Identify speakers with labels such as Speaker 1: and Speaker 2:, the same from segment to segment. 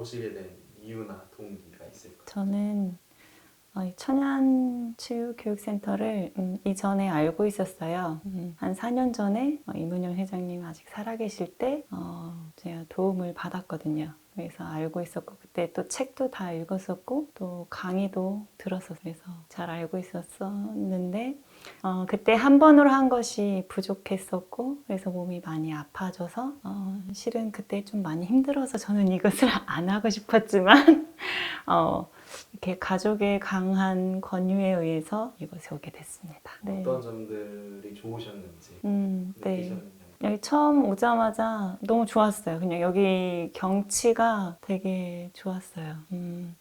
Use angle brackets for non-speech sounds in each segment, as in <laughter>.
Speaker 1: 오시게 된 이유나 동기가 있을까요?
Speaker 2: 저는 어, 이 천연치유교육센터를 음, 이전에 알고 있었어요. 음, 한 4년 전에 어, 이문영 회장님 아직 살아계실 때 어, 제가 도움을 받았거든요. 그래서 알고 있었고 그때 또 책도 다 읽었었고 또 강의도 들었어 그래서 잘 알고 있었었는데 어, 그때 한 번으로 한 것이 부족했었고 그래서 몸이 많이 아파져서 어, 실은 그때 좀 많이 힘들어서 저는 <laughs> 이것을 안 하고 싶었지만 <laughs> 어, 이렇게 가족의 강한 권유에 의해서 이곳에 오게 됐습니다. 네.
Speaker 1: 어떤 점들이 좋으셨는지
Speaker 2: 음, 네. 여기 처음 오자마자 너무 좋았어요. 그냥 여기 경치가 되게 좋았어요. 음,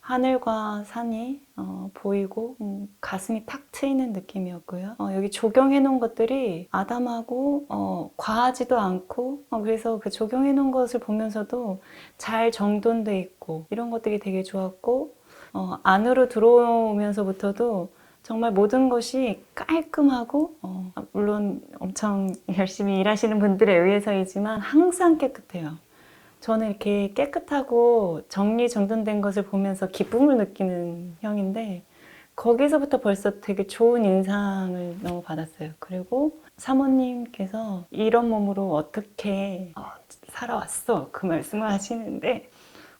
Speaker 2: 하늘과 산이 어, 보이고 음, 가슴이 탁 트이는 느낌이었고요. 어, 여기 조경해 놓은 것들이 아담하고 어, 과하지도 않고 어, 그래서 그 조경해 놓은 것을 보면서도 잘 정돈돼 있고 이런 것들이 되게 좋았고 어, 안으로 들어오면서부터도 정말 모든 것이 깔끔하고 어, 물론 엄청 <laughs> 열심히 일하시는 분들에 의해서이지만 항상 깨끗해요. 저는 이렇게 깨끗하고 정리 정돈된 것을 보면서 기쁨을 느끼는 형인데 거기서부터 벌써 되게 좋은 인상을 너무 받았어요. 그리고 사모님께서 이런 몸으로 어떻게 어, 살아왔어 그 말씀을 하시는데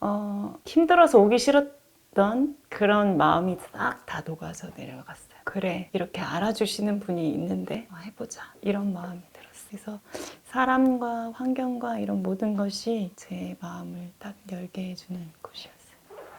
Speaker 2: 어, 힘들어서 오기 싫었 던 그런 마음이 싹 다 녹아서 내려갔어요. 그래 이렇게 알아주시는 분이 있는데 어, 해보자 이런 마음이 들었어요. 그래서 사람과 환경과 이런 모든 것이 제 마음을 딱 열게 해주는 곳이었어요.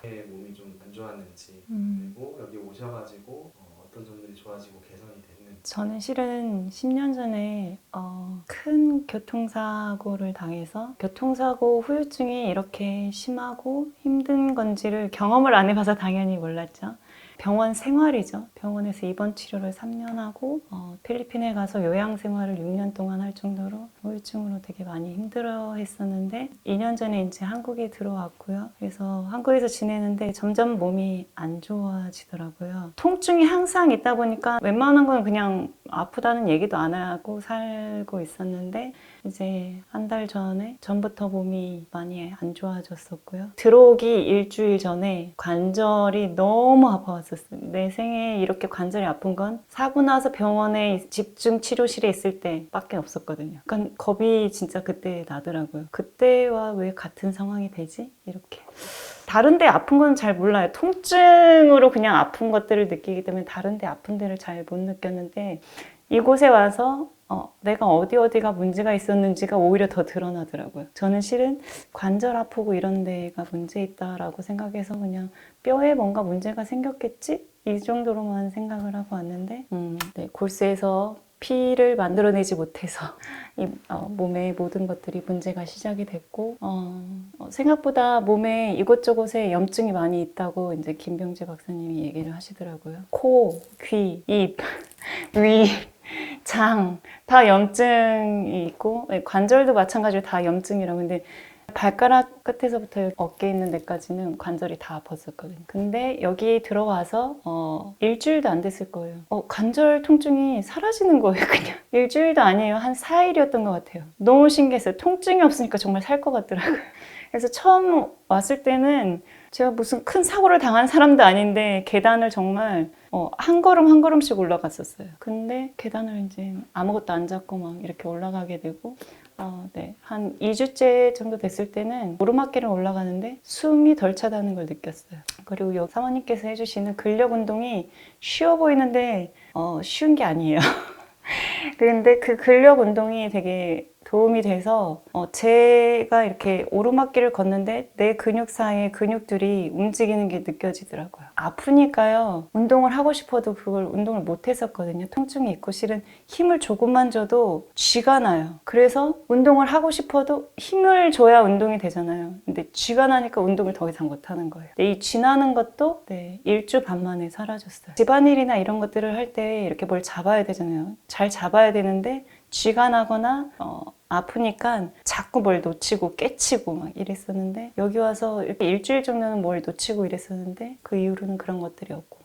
Speaker 1: 내 몸이 좀 안 좋았는지
Speaker 2: 음.
Speaker 1: 그리고 여기 오셔가지고 어, 어떤 점들이 좋아지고 개선이 됐는지
Speaker 2: 저는 실은 10년 전에 어, 큰 교통사고를 당해서 교통사고 후유증이 이렇게 심하고 힘든 건지를 경험을 안 해봐서 당연히 몰랐죠. 병원 생활이죠. 병원에서 입원 치료를 3년 하고 어, 필리핀에 가서 요양 생활을 6년 동안 할 정도로 후유증으로 되게 많이 힘들어 했었는데 2년 전에 이제 한국에 들어왔고요. 그래서 한국에서 지내는데 점점 몸이 안 좋아지더라고요. 통증이 항상 있다 보니까 웬만한 건 그냥 아프다는 얘기도 안 하고 살고 있었는데 이제 한 달 전에 전부터 몸이 많이 안 좋아졌었고요. 들어오기 일주일 전에 관절이 너무 아파왔었어요. 내 생에 이렇게 관절이 아픈 건 사고 나서 병원에 집중 치료실에 있을 때밖에 없었거든요. 그러니까 겁이 진짜 그때 나더라고요. 그때와 왜 같은 상황이 되지? 이렇게. 다른데 아픈 건 잘 몰라요. 통증으로 그냥 아픈 것들을 느끼기 때문에 다른데 아픈 데를 잘 못 느꼈는데 이곳에 와서 어, 내가 어디 어디가 문제가 있었는지가 오히려 더 드러나더라고요. 저는 실은 관절 아프고 이런 데가 문제 있다라고 생각해서 그냥 뼈에 뭔가 문제가 생겼겠지? 이 정도로만 생각을 하고 왔는데 음, 네, 골수에서 피를 만들어내지 못해서 <laughs> 이 어, 몸의 모든 것들이 문제가 시작이 됐고 어, 어, 생각보다 몸에 이곳저곳에 염증이 많이 있다고 이제 김병재 박사님이 얘기를 하시더라고요. 코, 귀, 입, <laughs> 위, 장 다 염증이 있고 네, 관절도 마찬가지로 다 염증이라고 근데 발가락 끝에서부터 어깨 있는 데까지는 관절이 다 아팠었거든요. 근데 여기 들어와서 어, 일주일도 안 됐을 거예요. 어, 관절 통증이 사라지는 거예요, <laughs> 그냥. 일주일도 아니에요. 한 4일이었던 것 같아요. 너무 신기했어요. 통증이 없으니까 정말 살 것 같더라고요. <laughs> 그래서 처음 왔을 때는 제가 무슨 큰 사고를 당한 사람도 아닌데 계단을 정말 어, 한 걸음 한 걸음씩 올라갔었어요. 근데 계단을 이제 아무것도 안 잡고 막 이렇게 올라가게 되고 어, 네. 한 2주째 정도 됐을 때는 오르막길을 올라가는데 숨이 덜 차다는 걸 느꼈어요. 그리고 여 사모님께서 해주시는 근력 운동이 쉬워 보이는데 어, 쉬운 게 아니에요. <laughs> 근데 그 근력 운동이 되게 도움이 돼서 어, 제가 이렇게 오르막길을 걷는데 내 근육 사이의 근육들이 움직이는 게 느껴지더라고요. 아프니까요. 운동을 하고 싶어도 그걸 운동을 못 했었거든요. 통증이 있고 실은 힘을 조금만 줘도 쥐가 나요. 그래서 운동을 하고 싶어도 힘을 줘야 운동이 되잖아요. 근데 쥐가 나니까 운동을 더 이상 못 하는 거예요. 근데 이쥐 나는 것도 네, 일주 반 만에 사라졌어요. 집안일이나 이런 것들을 할 때 이렇게 뭘 잡아야 되잖아요. 잘 잡아야 되는데 쥐가 나거나 어, 아프니까 자꾸 뭘 놓치고 깨치고 막 이랬었는데 여기 와서 이렇게 일주일 정도는 뭘 놓치고 이랬었는데 그 이후로는 그런 것들이 없고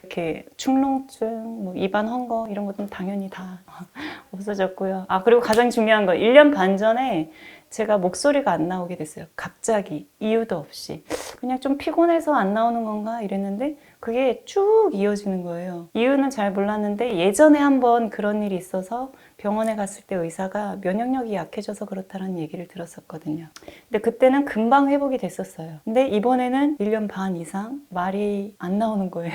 Speaker 2: 이렇게 축농증, 뭐 입안 헝거 이런 것들은 당연히 다 <laughs> 없어졌고요. 아, 그리고 가장 중요한 거 1년 반 전에 제가 목소리가 안 나오게 됐어요. 갑자기 이유도 없이 그냥 좀 피곤해서 안 나오는 건가 이랬는데 그게 쭉 이어지는 거예요. 이유는 잘 몰랐는데 예전에 한번 그런 일이 있어서 병원에 갔을 때 의사가 면역력이 약해져서 그렇다는 얘기를 들었었거든요. 근데 그때는 금방 회복이 됐었어요. 근데 이번에는 1년 반 이상 말이 안 나오는 거예요.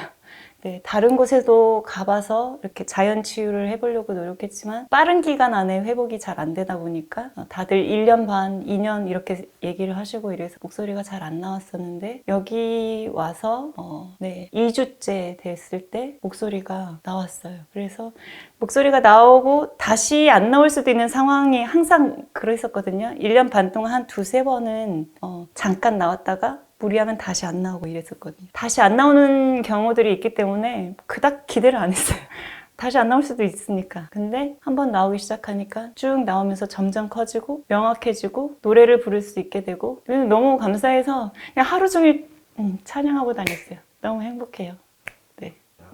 Speaker 2: 네, 다른 곳에도 가봐서 이렇게 자연 치유를 해보려고 노력했지만 빠른 기간 안에 회복이 잘 안 되다 보니까 어, 다들 1년 반, 2년 이렇게 얘기를 하시고 이래서 목소리가 잘 안 나왔었는데 여기 와서 어, 네, 2주째 됐을 때 목소리가 나왔어요. 그래서 목소리가 나오고 다시 안 나올 수도 있는 상황이 항상 그랬었거든요. 1년 반 동안 한 두세 번은 어, 잠깐 나왔다가 무리하면 다시 안 나오고 이랬었거든요. 다시 안 나오는 경우들이 있기 때문에 그닥 기대를 안 했어요. <laughs> 다시 안 나올 수도 있으니까. 근데 한번 나오기 시작하니까 쭉 나오면서 점점 커지고 명확해지고 노래를 부를 수 있게 되고 너무 감사해서 그냥 하루 종일 음, 찬양하고 다녔어요. 너무 행복해요.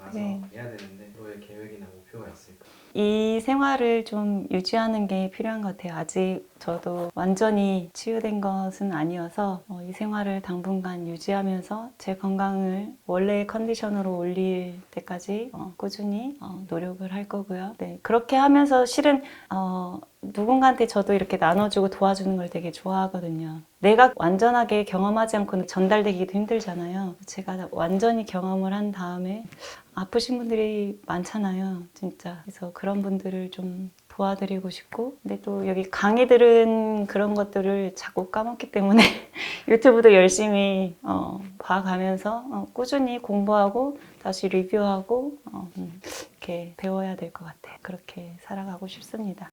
Speaker 1: 나가서
Speaker 2: 네.
Speaker 1: 해야 되는데 너의 계획이나 목표가 있을까?
Speaker 2: 이 생활을 좀 유지하는 게 필요한 것 같아요. 아직 저도 완전히 치유된 것은 아니어서 어, 이 생활을 당분간 유지하면서 제 건강을 원래의 컨디션으로 올릴 때까지 어, 꾸준히 어, 노력을 할 거고요. 네, 그렇게 하면서 실은 어, 누군가한테 저도 이렇게 나눠주고 도와주는 걸 되게 좋아하거든요. 내가 완전하게 경험하지 않고는 전달되기도 힘들잖아요. 제가 완전히 경험을 한 다음에 아프신 분들이 많잖아요. 진짜. 그래서 그런 분들을 좀 도와드리고 싶고. 근데 또 여기 강의들은 그런 것들을 자꾸 까먹기 때문에 <laughs> 유튜브도 열심히 어, 봐가면서 어, 꾸준히 공부하고 다시 리뷰하고 어, 음, 이렇게 배워야 될 것 같아요. 그렇게 살아가고 싶습니다.